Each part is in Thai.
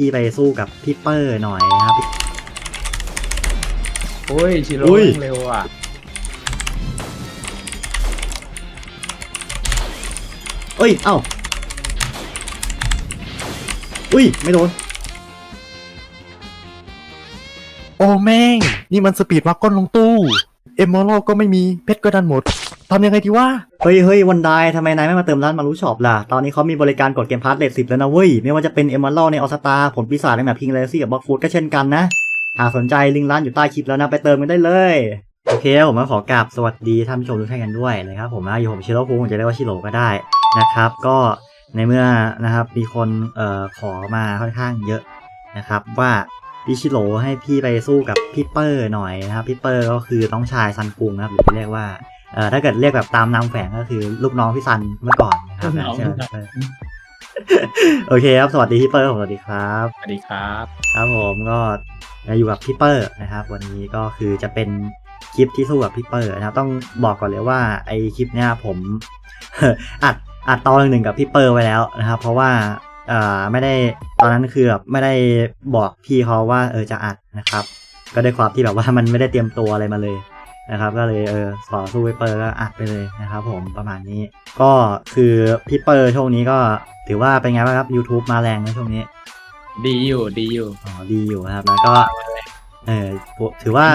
พี่ไปสู้กับพี่เปอร์หน่อยนะครับ โอ้ยชิโร่อุ้ย เร็วอะเอ้ย เอ้า อุ้ย ไม่โดน โอ้แม่ง นี่มันสปีดวักก้นลงตู้ เอมมอรัลก็ไม่มีเพชรก็ดันหมดทำยังไงดีวะเฮ้ยเฮ้ยวันไดทำไมนายไม่มาเติมร้านมารู้ช็อปล่ะ ตอนนี้เขามีบริการกดเกมพาร์ทเลทสิบแล้วนะเว้ย ไม่ว่าจะเป็นเอม r ร l ในออสตาผลปีศาจในแบบพิงเลซี่กับบล็อกฟูดก็เช่นกันนะ หากสนใจลิงก์ร้านอยู่ใต้คลิปแล้วนะไปเติมกันได้เลยโอเคผมก็ขอกราบสวัสดีท่านผู้ชมทุกท่านกันด้วยนะครับผมนะอยู่ผมชิโร่คุงจะเรียกว่าชิโร่ก็ได้นะครับ ก็ในเมื่อนะครับมีคนเอ่อขอมาค่อนข้างเยอะนะครับว่า พี่ชิโร่ให้พี่ไปสู้กับพี่เปอร์หน่อยนะครับพี่เปอร์ก็คือน้องชายซันกุงนะครับหรือที่เรียกว่าเอ่อถ้าเกิดเรียกแบบตามนามแฝงก็คือลูกน้องพี่ซันเมื่อก่อนนะครับลูกน้องใช่ไหมเออโอเคครับสวัสดีพี่เปอร์ผมสวัสดีครับสวัสดีครับ ครับผมก็อยู่กับพี่เปอร์นะครับ วันนี้ก็คือจะเป็นคลิปที่สู้กับพี่เปอร์นะครับ ต้องบอกก่อนเลยว่าไอคลิปเนี้ยผมอัดอัดตอนหนึ่งกับพี่เปอร์ไว้แล้วนะครับ เพราะว่า เอ่อไม่ได้ตอนนั้นคือแบบไม่ได้บอกพี่เขาว่าเออจะอัดนะครับ ก็ด้วยความที่แบบว่ามันไม่ได้เตรียมตัวอะไรมาเลยนะครับ ก็เลยเออขอสู้พี่เปอร์ก็อัดไปเลยนะครับ ผมประมาณนี้ ก็คือพี่เปอร์ช่วงนี้ก็ถือว่าเป็นไงบ้างครับ YouTube มาแรงในช่วงนี้ ดีอยู่ดีอยู่อ๋อดีอยู่นะครับแล้วก็เออถือว่า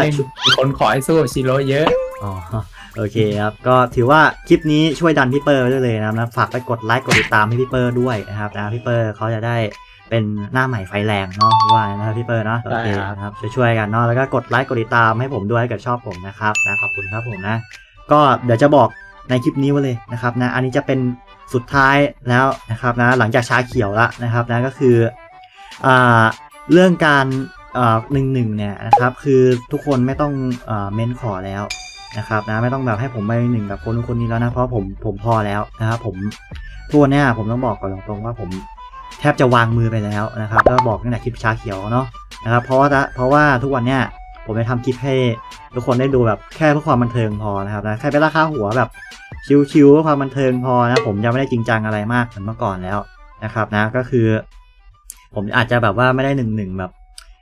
มีคนขอให้สู้กับชิโร่เยอะอ๋อ โอเคครับ ก็ถือว่าคลิปนี้ช่วยดันพี่เปอร์ไว้ได้เลยนะครับนะฝากไปกดไลค์กดติดตามให้พี่เปอร์ด้วยนะครับนะพี่เปอร์เขาจะได้เป็นหน้าใหม่ไฟแรงเนาะว่านะครับพี่เปอร์เนาะโอเคได้ครับนะครับช่วยๆกันเนาะแล้วก็กดไลค์กดติดตามให้ผมด้วยถ้าเกิดชอบผมนะครับนะขอบคุณครับผมนะ ก็เดี๋ยวจะบอกในคลิปนี้ไว้เลยนะครับนะอันนี้จะเป็นสุดท้ายแล้วนะครับนะหลังจากชาเขียวละนะครับนะก็คืออ่าเรื่องการหนึ่งหนึ่งเนี่ยนะครับคือทุกคนไม่ต้องเออเม้นขอแล้ว นะครับนะไม่ต้องแบบให้ผมไปหนึ่งกับคนคนนี้แล้วนะเพราะผมผมพอแล้วนะครับผมทุกวันเนี้ยผมต้องบอกก่อนตรงๆว่าผมแทบจะวางมือไปแล้วนะครับก็บอกตั้งแต่คลิปชาเขียวเนาะนะครับเพราะว่าเพราะว่าทุกวันเนี้ยผมจะทำคลิปให้ทุกคนได้ดูแบบแค่เพื่อความบันเทิงพอนะครับนะแค่เป็นราคาหัวแบบชิวๆเพื่อความบันเทิงพอนะผมจะไม่ได้จริงจังอะไรมากเหมือนเมื่อก่อนแล้วนะครับนะก็คือ ผมอาจจะแบบว่าไม่ได้หนึ่งหนึ่งแบบ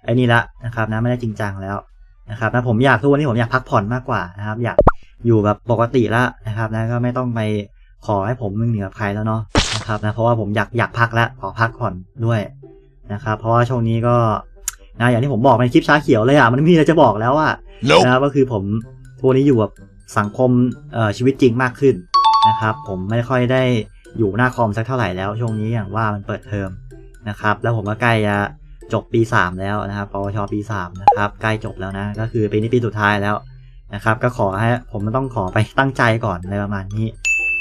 ไอ้นี่ละนะครับนะไม่ได้จริงจังแล้ว นะครับนะผมอยากทุกวันนี้ผมอยากพักผ่อนมากกว่านะครับ อยากอยู่แบบปกติละนะครับนะก็ไม่ต้องไปขอให้ผมหนึ่งเหนือใครแล้วเนาะนะครับนะเพราะว่าผมอยากอยากพักแล้วขอพักผ่อนด้วยนะครับเพราะว่าช่วงนี้ก็นะอย่างที่ผมบอกในคลิปชาเขียวเลยอะมันไม่มีอะไรจะบอกแล้วอะนะครับก็คือผมทุกวันนี้อยู่กับสังคมเอ่อชีวิตจริงมากขึ้นนะครับ ผมไม่ค่อยได้อยู่หน้าคอมสักเท่าไหร่แล้ว ช่วงนี้อย่างว่ามันเปิดเทอมนะครับ แล้วผมก็ใกล้จะ จบปี 3 แล้วนะครับปวชปี 3 นะครับใกล้จบแล้วนะ ก็คือปีนี้ปีสุดท้ายแล้วนะครับ ก็ขอให้ผมต้องขอไปตั้งใจก่อนในประมาณนี้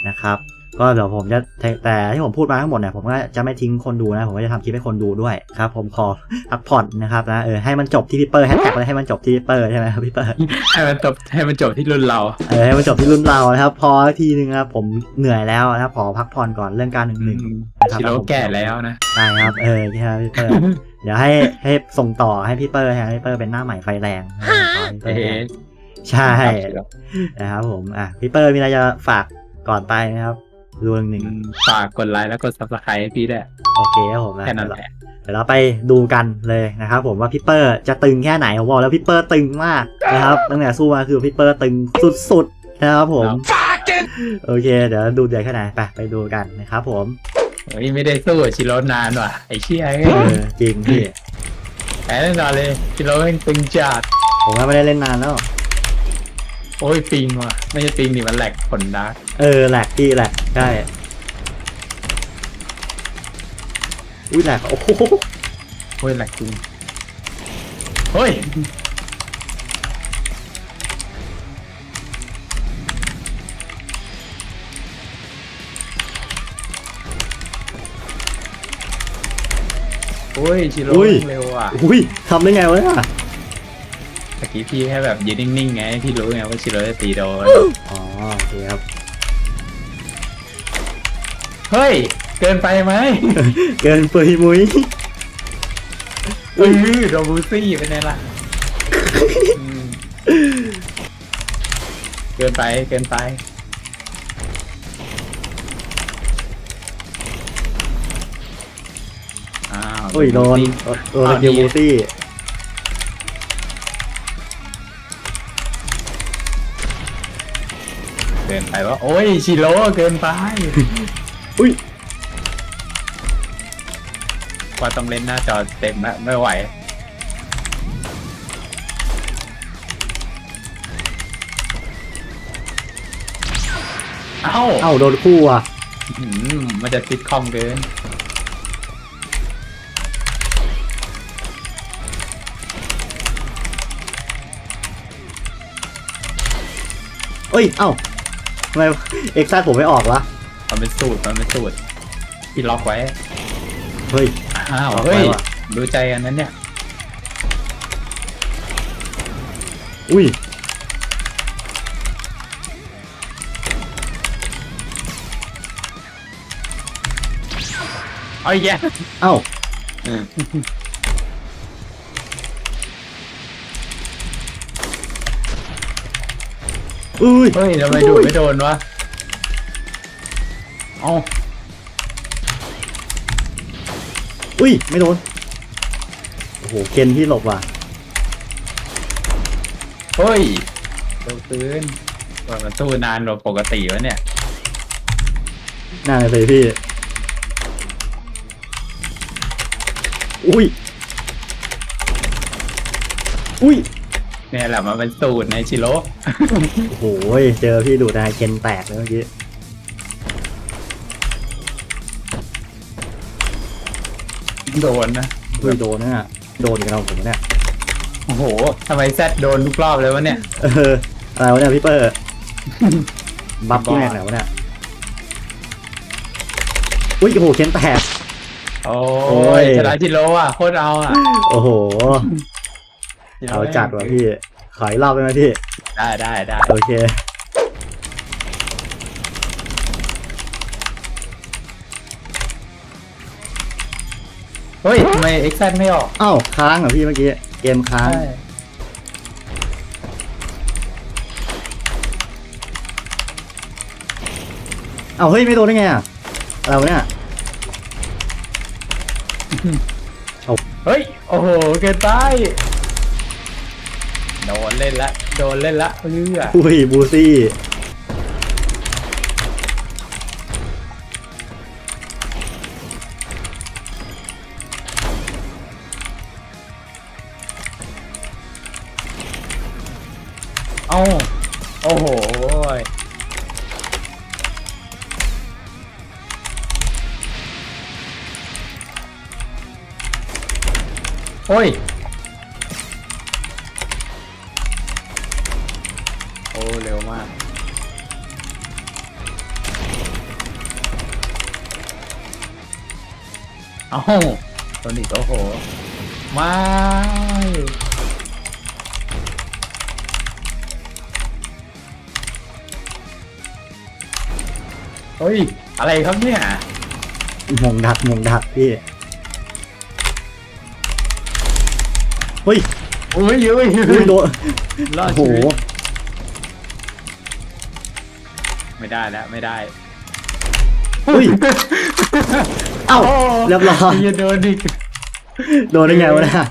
นะครับ ก็เดี๋ยวผมจะแต่แต่ที่ผมพูดมาทั้งหมดเนี่ยผมก็จะไม่ทิ้งคนดูนะ ผมก็จะทำคลิปให้คนดูด้วยครับ ผมขอพักผ่อนนะครับนะเออให้มันจบที่พี่เปอร์แฮชแท็กเลยให้มันจบที่พี่เปอร์ใช่ไหมครับพี่เปอร์ให้มันจบให้มันจบที่รุ่นเราเออให้มันจบที่รุ่นเรานะครับ พอทีนึงนะครับผมเหนื่อยแล้วนะครับขอพักผ่อนก่อนเรื่องการหนึ่งหนึ่งนะครับชิโร่แก่แล้วนะใช่ครับเออใช่ครับพี่เปอร์ เดี๋ยวให้ให้ส่งต่อให้พี่เปอร์ให้พี่เปอร์เป็นหน้าใหม่ไฟแรงนะครับขอให้พี่เปอเอ๊ร์ะใช่ชิโร่นะครับผมอะพี่เปอร์มีอะไรจะฝากก่อนไปไหมครับรวงหนึ่งอืมฝากกดไลค์แล้วกด subscribe ให้พี่ด้วยโอเคครับผมนะแค่นั้นแหละเดี๋ยวเราไปดูกันเลยนะครับผมว่าพี่เปอร์จะตึงแค่ไหนผมบอกแล้วพี่เปอร์ตึงมากนะครับตั้งแต่สู้มาคือพี่เปอร์ตึงสุดๆนะครับผมโอเค เดี๋ยวดูเดือดแค่ไหนไปไปดูกันนะครับผม เฮ้ยไม่ได้สู้กับชิโร่นานว่ะไอ้เชี่ยเออจริงพี่แพ้แน่นอนเลยชิโร่แม่งตึงจัดผมว่าไม่ได้เล่นนานแล้ว โอ้ยปิงว่ะไม่ใช่ปิงนี่มันแหลกผลดาร์กเออแหลกพี่แหลกใช่อุ้ยแหลกโอ้โหโอ้ยแหลกจริงเฮ้ย อ้ยชิโร่แม่งเร็วอะอุ้ยทำได้ไงวะเนี่ยตะกี้พี่แค่แบบยืนนิ่งๆไงพี่รู้ไงว่าชิโร่จะตีโดนอ๋อโอเคครับ เฮ้ย เกินไปไหมเกินปุยมุ้ยเออโดบูซี่เป็นไงล่ะอืมเกินไปเกินไป อ้าวโอ้ยโดนโดนสกิลบูซี่เกินไปว่าโอ้ยชิโร่เกินไปอุ้ยว่าต้องเล่นหน้าจอเต็มอะไม่ไหวเอ้าเอ้าโดนคู่อะอืมมันจะติดคอมเกิน เอ้ย เอ้าทำไมเอ็กซ์ซัผมไม่ออกวะมันเป็นสูตรมันเป็นสูตรที่ล็อกไว้เฮ้ย อ้าวล็อกไว้เฮ้ยว่ะ รู้ใจกันนั้นเนี่ยอุ้ย เอาอีกแย่เอ้า อุ้ยเฮ้ยทำไมดูดไม่โดนวะเอ้าอุ้ย ไม่โดน โอ้โห เคนที่หลบว่ะ เฮ้ยเร็วตื้นว่ามันสู้นานกว่าปกติวะเนี่ย น่าเลยพี่ อุ้ย อุ้ย เนี่ยแหละมันเป็นสูตรในชิโร่ โอ้โหเจอพี่ดูดายเคนแตกเลยเมื่อกี้โดนนะอุ้ยโดนนะโดนกับเราผมเนี่ยโอ้โหทำไมแซดโดนทุกรอบเลยวะเนี่ย เอออะไรวะเนี่ยพี่เปอร์ บัฟที่แม็กไหนวะเนี่ยอุ้ยโอ้โหเคนแตก โอ้โอ้ย ยชนะชิโร่อะโคตรเอาอะโอ้โหชิโร่ เอาจัดว่ะพี่ ขออีกรอบได้ไหมพี่ ได้ได้ได้โอเค เฮ้ยทำไมเอ็กซ์แซดไม่ออกเอ้าค้างเหรอพี่เมื่อกี้ เกมค้าง ใช่เอ้าเฮ้ยไม่โดนได้ไงอะอะไรวะเนี่ย เฮ้ย โอ้โห เกินไป โดนเล่นละ โดนเล่นละเพื่ออุ้ยบูซี่เอ้าโอ้โหยโอ้ย อ้เร็วมาก เอ้าโดนอีกโอ้โหไม่เฮ้ย อะไรครับเนี่ยมงดักมงดักพี่เฮ้ย อุ้ยอุ้ยอุ้ยโดนรอดโอ้โหชีวิต ไม่ได้แล้วไม่ได้อุ้ยเอ้าเรียบร้อยอย่าโดนดิโดนได้ไงวะเนี่ย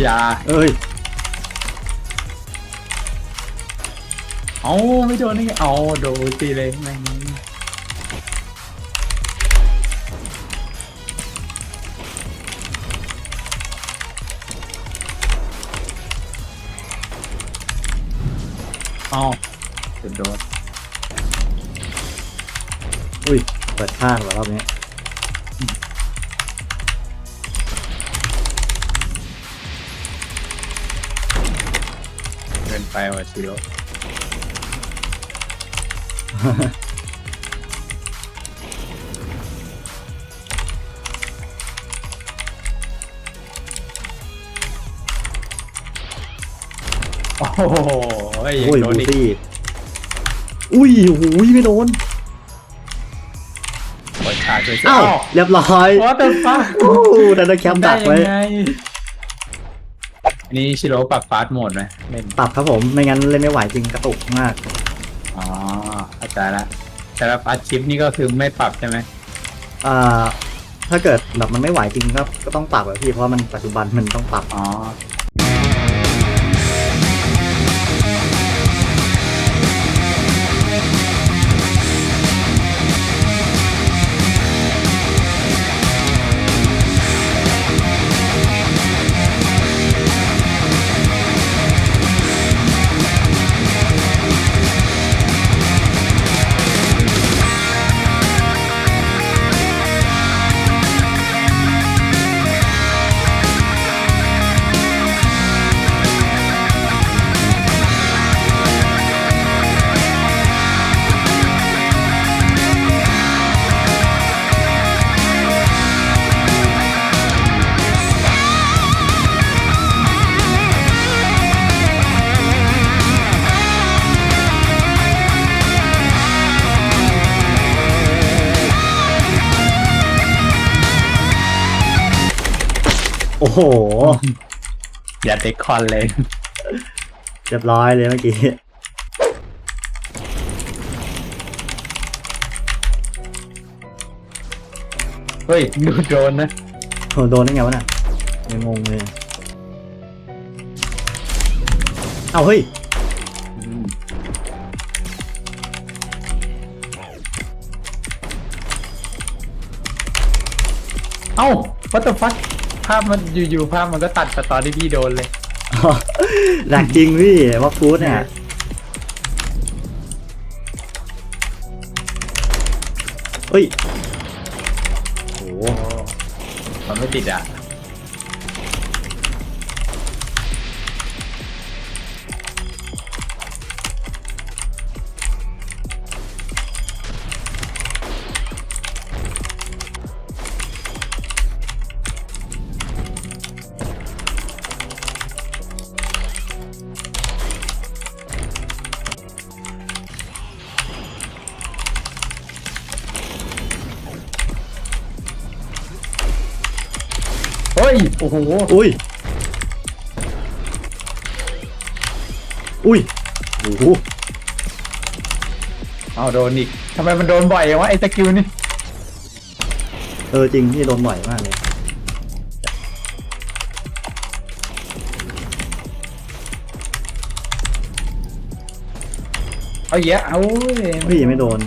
อย่าเอ้ยเอาไม่โดนนี่ไงเอาโดนตีเลยแม่งเอาเกือบโดนอุ้ยเปิดข้างเหรอรอบนี้ ไปว่ะชิโร่ โอ้โหยังโอ้ยโดนบูอีกซี่อุ้ยโอ้ยไม่โดนกดขาดเลยอ้าว เรียบร้อย วอเตอร์ฟัคโอ้ดันดาแคมดักไว้ อันนี้ชิโร่ปรับฟาสต์โหมดไหมเล่นปรับครับผมไม่งั้นเล่นไม่ไหวจริงกระตุกมากอ๋อเข้าใจละแต่แบบอาชิปนี่ก็คือไม่ปรับใช่ไหมอ่าถ้าเกิดแบบมันไม่ไหวจริงก็ก็ต้องปรับอะพี่เพราะว่ามันปัจจุบันมันต้องปรับ อ๋อ โอ้โห อย่าเด็กคอนเลยเรียบร้อยเลยเมื่อกี้ เฮ้ยดูโดนนะโหโดนได้ไงวะน่ะยังงงเลย เอาเฮ้ย เอ้าวัตถุฟัคภาพมันอยู่ๆภาพมันก็ตัดสตอนที่พี่โดนเลย หนักจริงพี่ว่าฟูดเนี่ย เฮ้ย โอ้โหมันไม่ติดอะ ฮ้ย โอ้โห อุ้ย อุ้ย โอ้โห เอาโดนอีกทำไมมันโดนบ่อยอย่างวะไอ้สกิลนี่ เออจริงพี่โดนบ่อยมากเลย เอาเยอะเอาเว้ย พี่ยังไม่โดน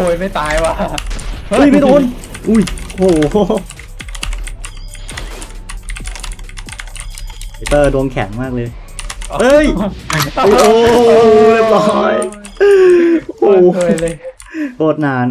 อ้ยไม่ตายว่ะเฮ้ยไม่โดน อุ้ย โอ้โหพีเตอร์ดวงแข็งมากเลย เฮ้ย โอ้โหเรียบร้อย โอ้เคยเลยโคตรนาน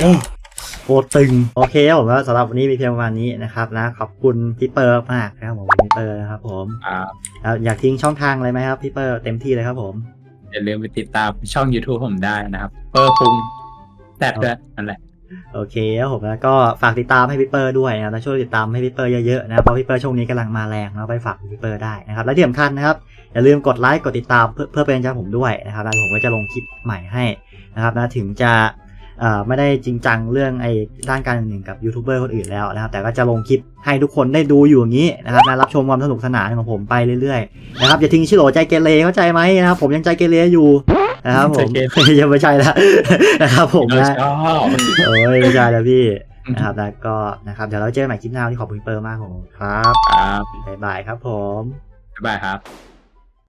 โอ้โคตรตึง โอเคครับผมแล้วสำหรับวันนี้มีเพียงประมาณนี้นะครับนะ ขอบคุณพี่เปอร์มากนะครับผมพี่เปอร์นะครับผมครับแล้วอยากทิ้งช่องทางอะไรไหมครับพี่เปอร์เต็มที่เลยครับผม อย่าลืมไปติดตามช่อง YouTube ผมได้นะครับ เปอร์คุงแตดด้วยนั่นแหละโอเคครับผมแล้วก็ฝากติดตามให้พี่เปอร์ด้วยนะครับแล้วช่วยติดตามให้พี่เปอร์เยอะๆนะครับเพราะพี่เปอร์ช่วงนี้กำลังมาแรงนะไปฝากพี่เปอร์ได้นะครับและที่สำคัญนะครับอย่าลืมกดไลค์กดติดตามเพื่อเพื่อเป็นกำลังใจผมด้วยนะครับแล้วผมก็จะลงคลิปใหม่ให้นะครับนะถึงจะเอ่อ ไม่ได้จริงจังเรื่องไอ้ด้านการเงินกับยูทูบเบอร์คนอื่นแล้วนะครับ แต่ก็จะลงคลิปให้ทุกคนได้ดูอยู่อย่างนี้นะครับนะรับชมความสนุกสนานของผมไปเรื่อยๆนะครับอย่าทิ้งชิโร่ใจเกเรเข้าใจไหมนะครับ ผมยังใจเกเรอยู่นะครับผมใจเกเรยังไม่ใช่ละนะครับผมเรานะชอบโอ้ยไม่ใช่แล้วพี่นะครับแล้วก็นะครับเดี๋ยวเราเจอกันใหม่คลิปหน้าวันนี้ขอบคุณพี่เปอร์มากผมครับครับบ๊ายบายครับผมบ๊ายบายครับค